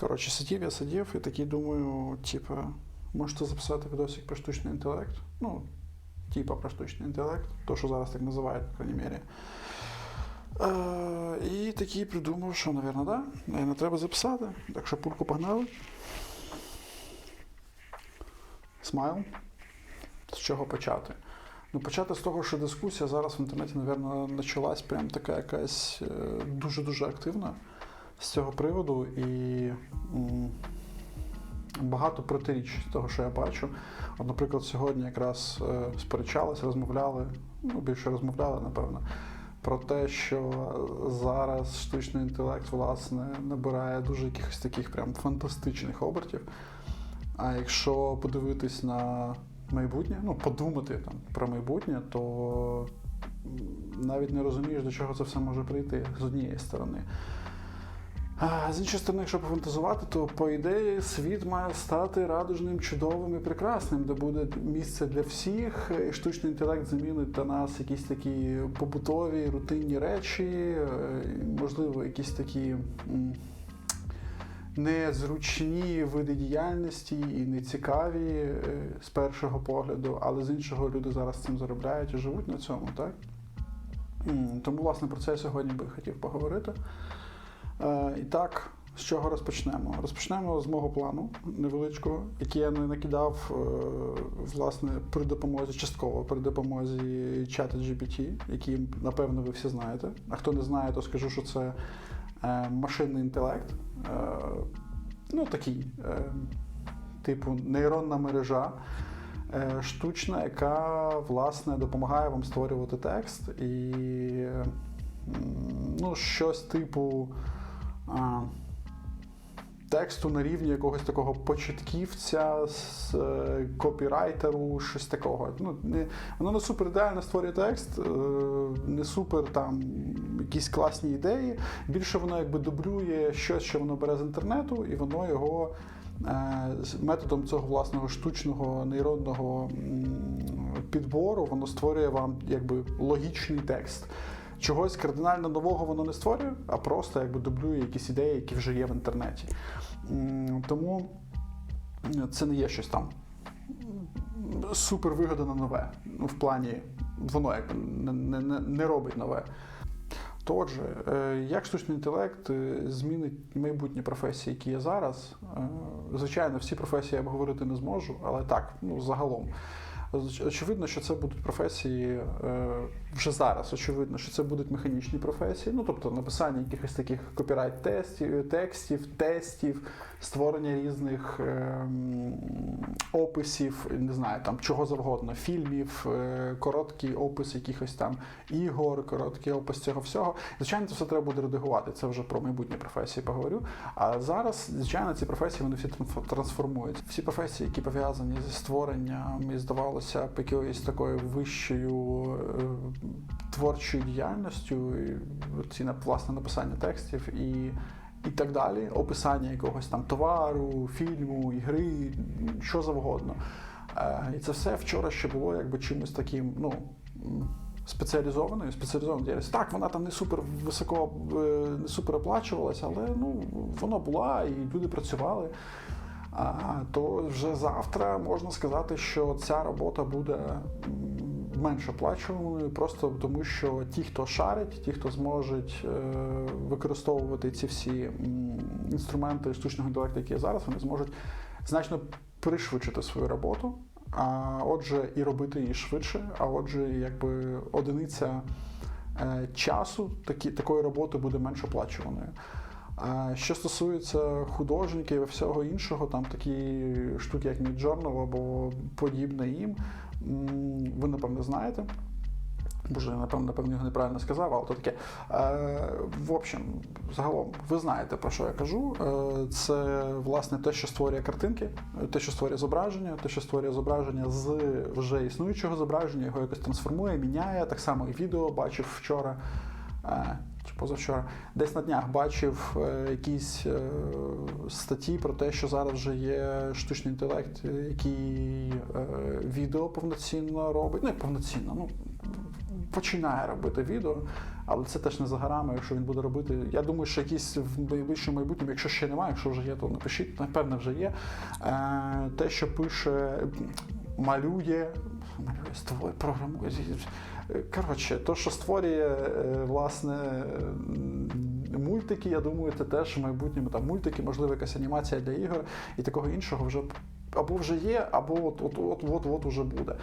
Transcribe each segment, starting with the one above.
Коротше, сидів, я сидів і такий думаю, типу, можете записати відосик про штучний інтелект. Ну, типа про штучний інтелект, то, що зараз так називають, по крайній мірі. Е, і такий придумав, що, мабуть, да, наверно, треба записати. Так що пульку погнали. Смайл. З чого почати? Ну, почати з того, що дискусія зараз в інтернеті, мабуть, почалась прям така якась е, дуже-дуже активна з цього приводу. І багато протиріч з того, що я бачу. От, наприклад, сьогодні якраз е, сперечалися, розмовляли, ну, більше розмовляли, напевно, про те, що зараз штучний інтелект, власне, набирає дуже якихось таких прям фантастичних обертів. А якщо подивитись на майбутнє, ну, подумати там про майбутнє, то навіть не розумієш, до чого це все може прийти з однієї сторони. А з іншої сторони, якщо пофантазувати, то по ідеї світ має стати радужним, чудовим і прекрасним, де буде місце для всіх. І штучний інтелект замінить для нас якісь такі побутові, рутинні речі, е, можливо, якісь такі. Незручні види діяльності і нецікаві е, з першого погляду, але з іншого люди зараз цим заробляють і живуть на цьому, так? Тому, власне, про це я сьогодні би хотів поговорити. Е, І так, з чого розпочнемо? Розпочнемо з мого плану невеличкого, який я не накидав е, власне при допомозі, частково при допомозі чата GPT, який, напевно, ви всі знаєте. А хто не знає, то скажу, що це е, машинний інтелект. Ну, такий, типу, нейронна мережа. Штучна, яка власне допомагає вам створювати текст і ну, щось типу а, тексту на рівні якогось такого початківця, з е, копірайтеру, щось такого. Ну, не, воно не супер ідеально створює текст, е, не супер там якісь класні ідеї. Більше воно якби дублює щось, що воно бере з інтернету, і воно його. е, Методом цього власного штучного нейронного підбору воно створює вам якби логічний текст. Чогось кардинально нового воно не створює, а просто якби дублює якісь ідеї, які вже є в інтернеті. Тому це не є щось там супер вигадано нове. Ну, в плані воно якби не, не, не- не робить нове. Отже, е, як штучний інтелект е, змінить майбутні професії, які є зараз? Е, Звичайно, всі професії я обговорити не зможу, але так, ну загалом. Оч- Очевидно, що це будуть професії е, вже зараз. Очевидно, що це будуть механічні професії, ну тобто написання якихось таких копірайт-тестів, текстів, тестів, створення різних е, описів, не знаю, там чого завгодно, фільмів, е, короткий опис якихось там ігор, короткий опис цього всього. Звичайно, це все треба буде редагувати. Це вже про майбутні професії поговорю. А зараз, звичайно, ці професії вони всі трансфо- трансформуються. Всі професії, які пов'язані зі створенням і здавалося б якоюсь такою вищою е, творчою діяльністю, ці власне написання текстів і. І так далі, описання якогось там товару, фільму, ігри, що завгодно. Е, І це все вчора ще було якби чимось таким, ну. Спеціалізованою, спеціалізованою діяльністю. Так, вона там не супер високо, е, не супер оплачувалася, але ну, вона була і люди працювали. То вже завтра можна сказати, що ця робота буде менш оплачуваною, просто тому що ті, хто шарить, ті, хто зможуть е, використовувати ці всі інструменти штучного інтелекту, які є зараз, вони зможуть значно пришвидшити свою роботу. А отже, і робити її швидше, а отже, якби одиниця е, часу такі, такої роботи буде менш оплачуваною. А що стосується художників і всього іншого, там такі штуки, як Midjourney або подібне їм, ви напевно знаєте. Боже, я напевно, напевно його неправильно сказав, але то таке. Е, в общем, загалом, ви знаєте, про що я кажу. Е, це власне те, що створює картинки, те, що створює зображення, те, що створює зображення з вже існуючого зображення, його якось трансформує, міняє. Так само і відео бачив вчора. е, позавчора десь на днях бачив е, якісь е, статті про те, що зараз вже є штучний інтелект, е, який відео повноцінно робить. Ну, як повноцінно, ну починає робити відео, але це теж не за горами, якщо він буде робити. Я думаю, що якісь в найближчому майбутньому, якщо ще немає, якщо вже є, то напишіть, напевне, вже є. Те, що пише, малює, малює, створює, програмує. Коротше, то, що створює е, власне мультики, я думаю, це теж в майбутньому там мультики, можливо, якась анімація для ігор і такого іншого вже або вже є, або от от от от от уже буде.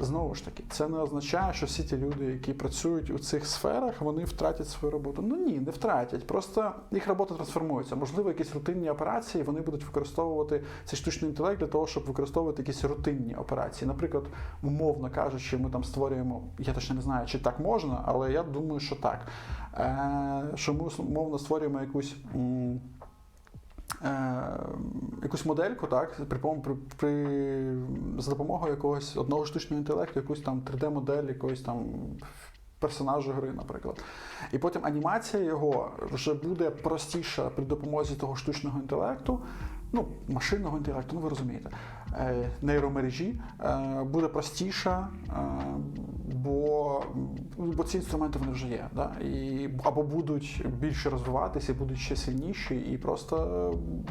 Знову ж таки, це не означає, що всі ті люди, які працюють у цих сферах, вони втратять свою роботу. Ну ні, не втратять. Просто їх робота трансформується. Можливо, якісь рутинні операції вони будуть використовувати цей штучний інтелект для того, щоб використовувати якісь рутинні операції. Наприклад, умовно кажучи, ми там створюємо, я точно не знаю, чи так можна, але я думаю, що так. Е, Що ми умовно створюємо якусь. Е, якусь модельку, так, при, при, при, за допомогою якогось одного штучного інтелекту, якусь там 3D-модель, якогось там персонажа гри, наприклад. І потім анімація його вже буде простіша при допомозі того штучного інтелекту. Ну, машинного інтелекту, ну ви розумієте, нейромережі е, буде простіша, е, бо, бо ці інструменти вони вже є. Да? І, або будуть більше розвиватися, будуть ще сильніші, і просто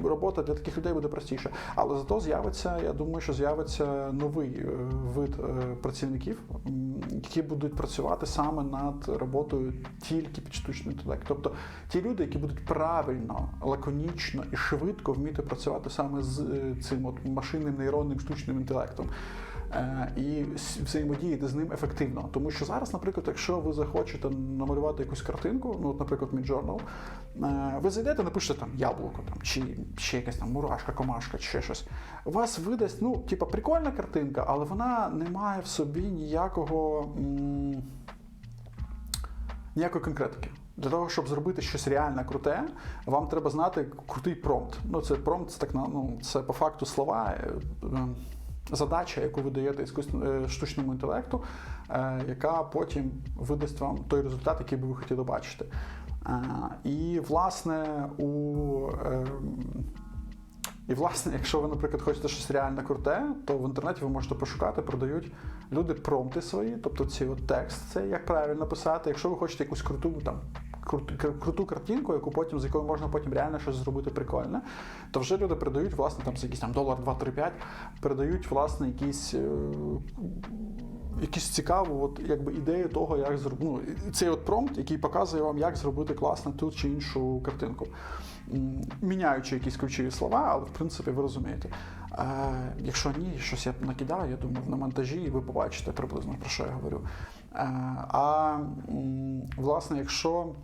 е, робота для таких людей буде простіша. Але зато з'явиться, я думаю, що з'явиться новий е, вид е, працівників, які будуть працювати саме над роботою тільки під штучний інтелект. Тобто ті люди, які будуть правильно, лаконічно і швидко вміти працювати саме з е, цим от машинним нейронним штучним інтелектом. Е, І взаємодіяти з ним ефективно. Тому що зараз, наприклад, якщо ви захочете намалювати якусь картинку, ну, от, наприклад, Midjournal, е, ви зайдете, напишете там яблуко, там, чи ще якась там мурашка, комашка, чи ще щось. Вас видасть, ну, типа, прикольна картинка, але вона не має в собі ніякого. м, ніякої конкретики. Для того, щоб зробити щось реально круте, вам треба знати крутий промпт. Ну, це промпт, це так ну, це по факту слова, е, задача, яку ви даєте е, штучному інтелекту, е, яка потім видасть вам той результат, який би ви хотіли бачити. Е, І, власне, у е, і власне, якщо ви, наприклад, хочете щось реально круте, то в інтернеті ви можете пошукати, продають люди промпти свої, тобто ці от текст, це як правильно писати. Якщо ви хочете якусь круту там. Крут- кр- Круту картинку, яку потім з якою можна потім реально щось зробити прикольне, то вже люди передають, власне, там за якийсь там долар 2-3-5, передають власне якісь, е, якісь цікаву от, якби, ідею того, як зробити. Ну, цей от промпт, який показує вам, як зробити класно ту чи іншу картинку. Міняючи якісь ключові слова, але в принципі ви розумієте. Е, якщо ні, щось я накидаю, я думаю, на монтажі, і ви побачите приблизно про що я говорю. Е, а власне, якщо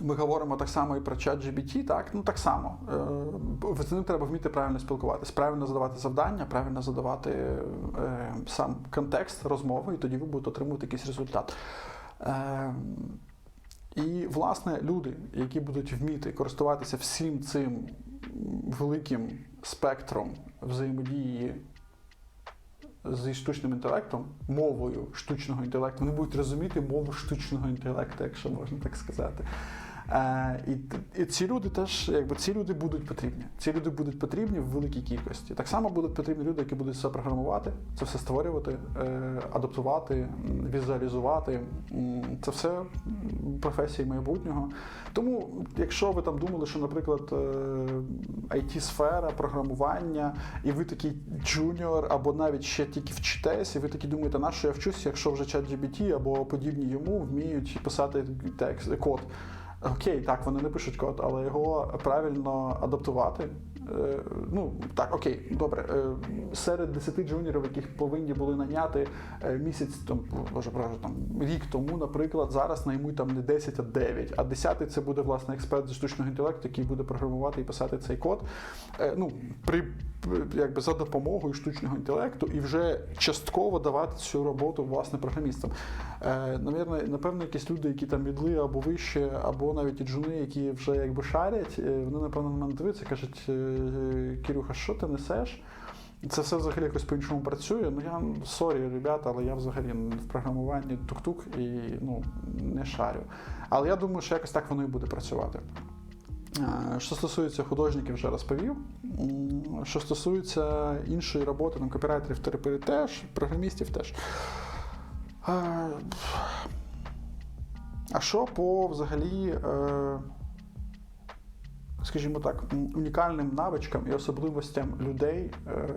ми говоримо так само і про чат GBT, так, ну так само. Е, З ним треба вміти правильно спілкуватися, правильно задавати завдання, правильно задавати е, сам контекст розмови, і тоді ви будете отримувати якийсь результат. Е, і, власне, люди, які будуть вміти користуватися всім цим великим спектром взаємодії зі штучним інтелектом, мовою штучного інтелекту, вони будуть розуміти мову штучного інтелекту, якщо можна так сказати. Е, і, і ці люди теж, якби ці люди будуть потрібні. Ці люди будуть потрібні в великій кількості. Так само будуть потрібні люди, які будуть все програмувати, це все створювати, е, адаптувати, візуалізувати. Це все професії майбутнього. Тому, якщо ви там думали, що, наприклад, IT-сфера, програмування, і ви такий джуніор, або навіть ще тільки вчитесь, і ви такі думаєте, на що я вчусь, якщо вже чат GBT або подібні йому вміють писати текст, код. Окей, так, вони не пишуть код, але його правильно адаптувати. Е, ну, так, окей, добре. Е, серед 10 джуніорів, яких повинні були наняти е, місяць, там, боже, там, рік тому, наприклад, зараз наймуть там не 10, а 9. А 10 це буде, власне, експерт зі штучного інтелекту, який буде програмувати і писати цей код. Ну, при, якби, за допомогою штучного інтелекту і вже частково давати цю роботу власне програмістам. Навірно, напевно, якісь люди, які там мідли або вище, або навіть і джуни, які вже якби шарять, вони напевно на мене дивляться, кажуть, «Е, Кирюха, що ти несеш? Це все взагалі якось по-іншому працює. Ну я сорі, ребята, але я взагалі в програмуванні тук-тук і ну, не шарю. Але я думаю, що якось так воно і буде працювати. Що стосується художників, вже розповів. Що стосується іншої роботи, там, копірайтерів, терапевтів теж, програмістів теж. А що по взагалі, е, скажімо так, унікальним навичкам і особливостям людей, е,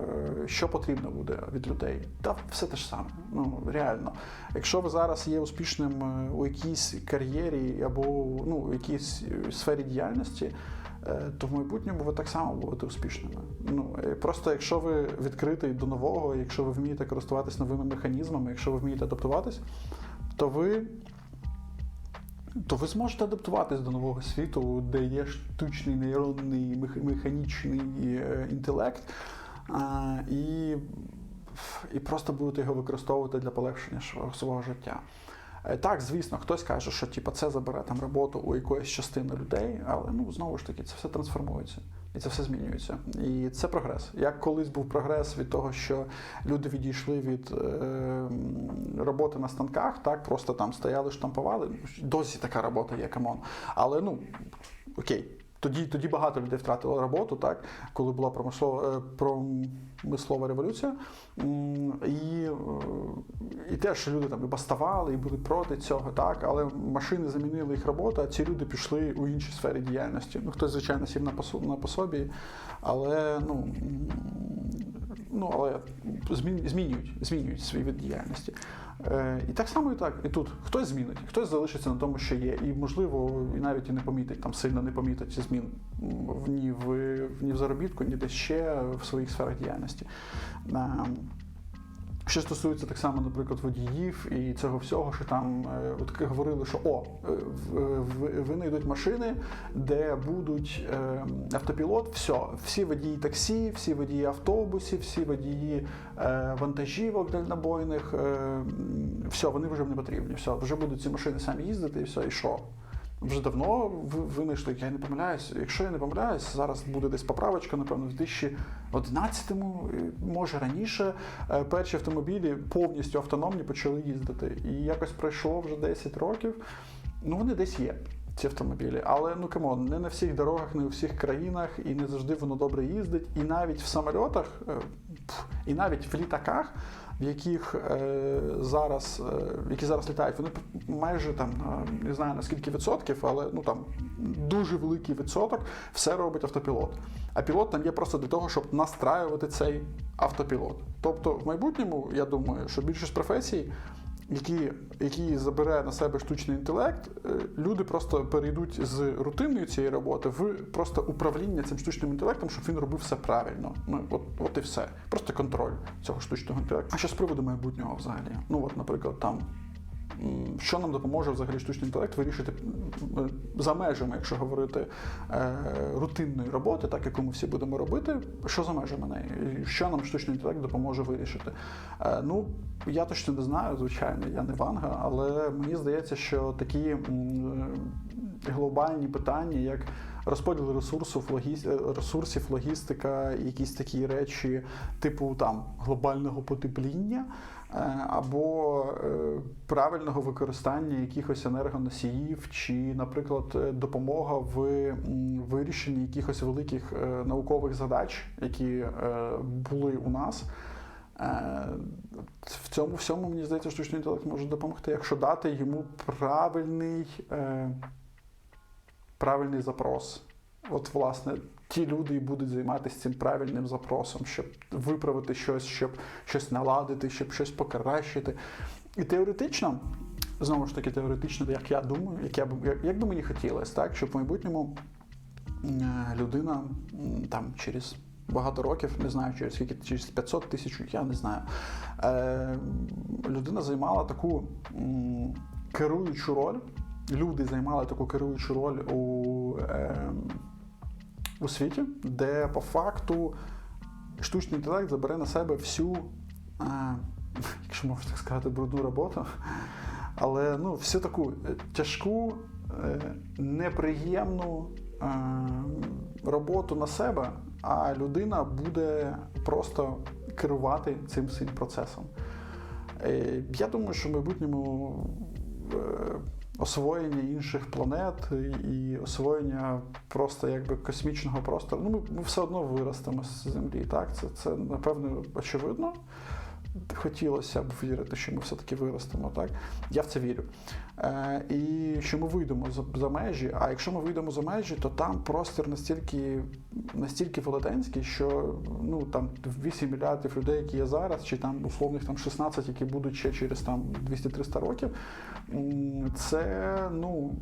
що потрібно буде від людей? Та все те ж саме. Ну, реально. Якщо ви зараз є успішним е, у якійсь кар'єрі або ну, у якійсь е, сфері діяльності, то в майбутньому ви так само будете успішними. Ну, просто якщо ви відкритий до нового, якщо ви вмієте користуватись новими механізмами, якщо ви вмієте адаптуватись, то ви то ви зможете адаптуватись до нового світу, де є штучний нейронний механічний е, інтелект, і, і просто будете його використовувати для полегшення свого, свого життя. Е, Так, звісно, хтось каже, що типу, це забере там роботу у якоїсь частини людей, але ну знову ж таки це все трансформується і це все змінюється. І це прогрес. Як колись був прогрес від того, що люди відійшли від е, роботи на станках, так просто там стояли, штампували. Досі така робота є, камон. Але ну окей. Тоді, тоді багато людей втратило роботу, так, коли була промислова, е, промислова революція. І, е, і теж люди там і баставали, і були проти цього, так, але машини замінили їх роботу, а ці люди пішли у інші сфері діяльності. Ну, хтось, звичайно, сів на пособі, але ну, ну, але змін- змінюють, змінюють свій вид діяльності. Е, і так само і так. І тут хтось змінить, хтось залишиться на тому, що є. І, можливо, і навіть і не помітить, там сильно не помітить змін в- ні в, ні в заробітку, ні десь ще в своїх сферах діяльності. Ем, Що стосується так само, наприклад, водіїв і цього всього, що там е, от говорили, що о, е, в- винайдуть машини, де будуть е, автопілот, все, всі водії таксі, всі водії автобусів, всі водії е, вантажівок дальнобойних, е, все, вони вже не потрібні. Все, вже будуть ці машини самі їздити, і все, і що? Вже давно ви- винайшли, я не помиляюсь. Якщо я не помиляюсь, зараз буде десь поправочка, напевно, в 2011-му, е, може раніше, е, перші автомобілі повністю автономні почали їздити. І якось пройшло вже 10 років. Ну, вони десь є, ці автомобілі. Але ну камон, не на всіх дорогах, не у всіх країнах, і не завжди воно добре їздить. І навіть в самольотах, е, і навіть в літаках, в яких е, зараз, е, які зараз літають, вони майже там е, не знаю наскільки відсотків, але ну там дуже великий відсоток все робить автопілот. А пілот там є просто для того, щоб настраювати цей автопілот. Тобто, в майбутньому, я думаю, що більшість професій, які, які забере на себе штучний інтелект, е, люди просто перейдуть з рутинної цієї роботи в просто управління цим штучним інтелектом, щоб він робив все правильно. Ну от, от і все. Просто контроль цього штучного інтелекту. А що з приводу майбутнього взагалі? Ну от, наприклад, там. Що нам допоможе взагалі штучний інтелект вирішити за межами, якщо говорити е, рутинної роботи, так яку ми всі будемо робити, що за межами неї? Що нам штучний інтелект допоможе вирішити? Е, ну, я точно не знаю, звичайно, я не ванга, але мені здається, що такі глобальні питання, як розподіл ресурсів, логіс... ресурсів, логістика, якісь такі речі, типу там глобального потепління. Е, Або е, правильного використання якихось енергоносіїв, чи, наприклад, е, допомога в вирішенні якихось великих наукових задач, які були у нас. В цьому всьому, мені здається, штучний інтелект може допомогти, якщо дати йому правильний, правильний запрос. От, власне, ті люди і будуть займатися цим правильним запросом, щоб виправити щось, щоб щось наладити, щоб щось покращити. І теоретично, знову ж таки, теоретично, як я думаю, як, я, як, би мені хотілося, так, щоб в майбутньому е, людина там через багато років, не знаю, через скільки, через 500 тисяч, я не знаю. Е, людина займала таку м, керуючу роль. Люди займали таку керуючу роль у, е, у світі, де по факту штучний інтелект забере на себе всю, е, якщо можна так сказати, брудну роботу. Але ну, всю таку е, тяжку, е, неприємну е, роботу на себе, а людина буде просто керувати цим всім процесом. Е, Я думаю, що в майбутньому е, освоєння інших планет і освоєння просто якби космічного простору. Ну, ми, ми все одно виростемо з землі. Так, це, це напевно очевидно. Хотілося б вірити, що ми все-таки виростемо. Так? Я в це вірю. Е, і що ми вийдемо за, межі. А якщо ми вийдемо за межі, то там простір настільки, настільки велетенський, що ну, там 8 мільярдів людей, які є зараз, чи там условних там 16, які будуть ще через там 200-300 років, це ну.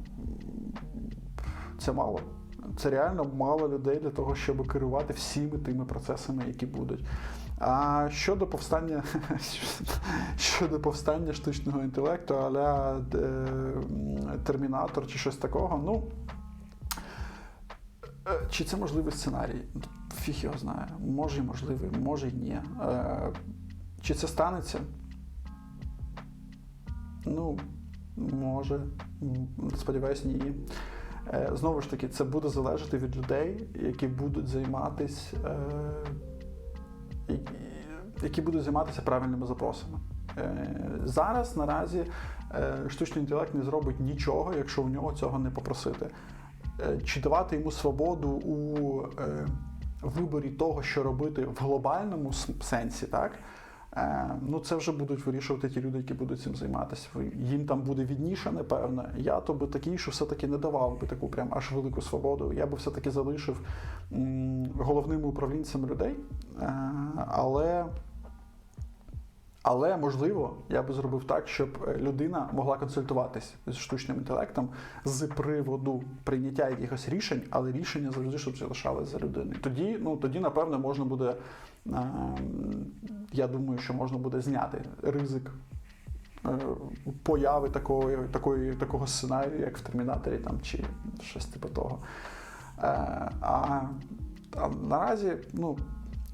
Це мало. Це реально мало людей для того, щоб керувати всіми тими процесами, які будуть. А щодо повстання щодо повстання штучного інтелекту, аля е, Термінатор чи щось такого, ну е, чи це можливий сценарій? Фіг його знає. Може і можливий, може і ні. Е, Чи це станеться? Ну, може. Сподіваюсь, ні. Знову ж таки, це буде залежати від людей, які будуть займатися, які будуть займатися правильними запросами. Е, Зараз наразі е, штучний інтелект не зробить нічого, якщо у нього цього не попросити. Е, Чи давати йому свободу у е, виборі того, що робити в глобальному сенсі, так? Е, Ну, це вже будуть вирішувати ті люди, які будуть цим займатися. Їм там буде відніше, напевно. Я то би такий, що все-таки не давав би таку прям аж велику свободу. Я би все-таки залишив головними управлінцями людей. Е, Але. Але можливо, я би зробив так, щоб е, людина могла консультуватись з штучним інтелектом з приводу прийняття якихось рішень, але рішення завжди щоб залишалось за людиною. Тоді, ну тоді, напевно, можна буде. е, Я думаю, що можна буде зняти ризик е, появи такої, такої, такого сценарію, як в Термінаторі там, чи щось типу того. Е, А, а наразі, ну,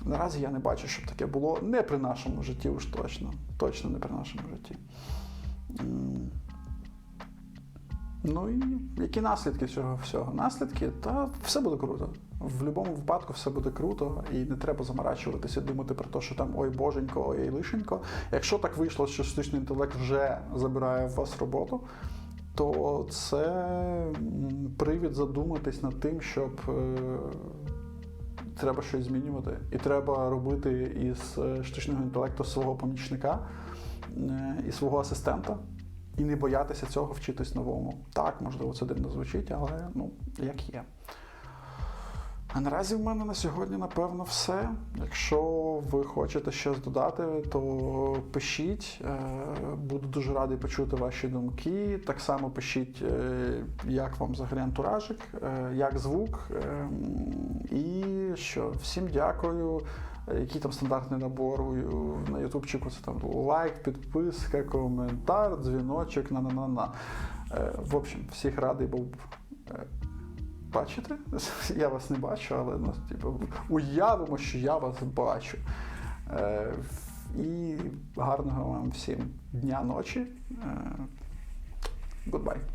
наразі я не бачу, щоб таке було не при нашому житті, уж точно. Точно не при нашому житті. Ну і які наслідки цього всього? Наслідки, та все буде круто. В будь-якому випадку все буде круто, і не треба заморачуватися, думати про те, що там ой боженько, ой лишенько. Якщо так вийшло, що штучний інтелект вже забирає в вас роботу, то це привід задуматись над тим, щоб е, треба щось змінювати. І треба робити із е, штучного інтелекту свого помічника е, і свого асистента. І не боятися цього вчитись новому. Так, можливо, це дивно звучить, але ну, як є. А наразі в мене на сьогодні, напевно, все. Якщо ви хочете щось додати, то пишіть. Е, Буду дуже радий почути ваші думки. Так само пишіть, е, як вам взагалі антуражик, е, як звук. Е, І що, всім дякую. Який там стандартний набор на ютубчику, це там лайк, підписка, коментар, дзвіночок, на-на-на-на. В общем, всіх радий був е, бачити. Я вас не бачу, але ну, типу, уявимо, що я вас бачу. Е, І гарного вам всім дня, ночі. Е, Goodbye.